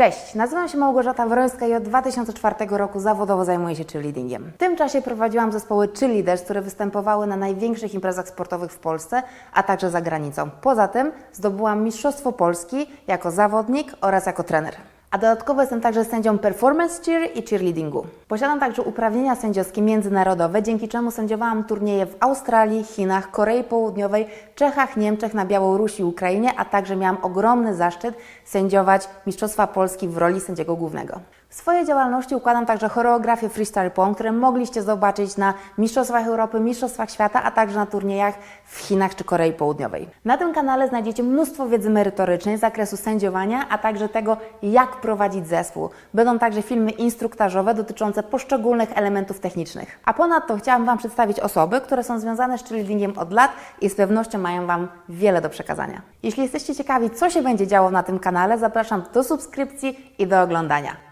Cześć, nazywam się Małgorzata Wrońska i od 2004 roku zawodowo zajmuję się cheerleadingiem. W tym czasie prowadziłam zespoły cheerleaders, które występowały na największych imprezach sportowych w Polsce, a także za granicą. Poza tym zdobyłam Mistrzostwo Polski jako zawodnik oraz jako trener. A dodatkowo jestem także sędzią performance cheer i cheerleadingu. Posiadam także uprawnienia sędziowskie międzynarodowe, dzięki czemu sędziowałam turnieje w Australii, Chinach, Korei Południowej, Czechach, Niemczech, na Białorusi i Ukrainie, a także miałam ogromny zaszczyt sędziować Mistrzostwa Polski w roli sędziego głównego. W swojej działalności układam także choreografię freestyle pong, które mogliście zobaczyć na Mistrzostwach Europy, Mistrzostwach Świata, a także na turniejach w Chinach czy Korei Południowej. Na tym kanale znajdziecie mnóstwo wiedzy merytorycznej z zakresu sędziowania, a także tego, jak prowadzić zespół. Będą także filmy instruktażowe dotyczące poszczególnych elementów technicznych. A ponadto chciałam Wam przedstawić osoby, które są związane z cheerleadingiem od lat i z pewnością mają Wam wiele do przekazania. Jeśli jesteście ciekawi, co się będzie działo na tym kanale, zapraszam do subskrypcji i do oglądania.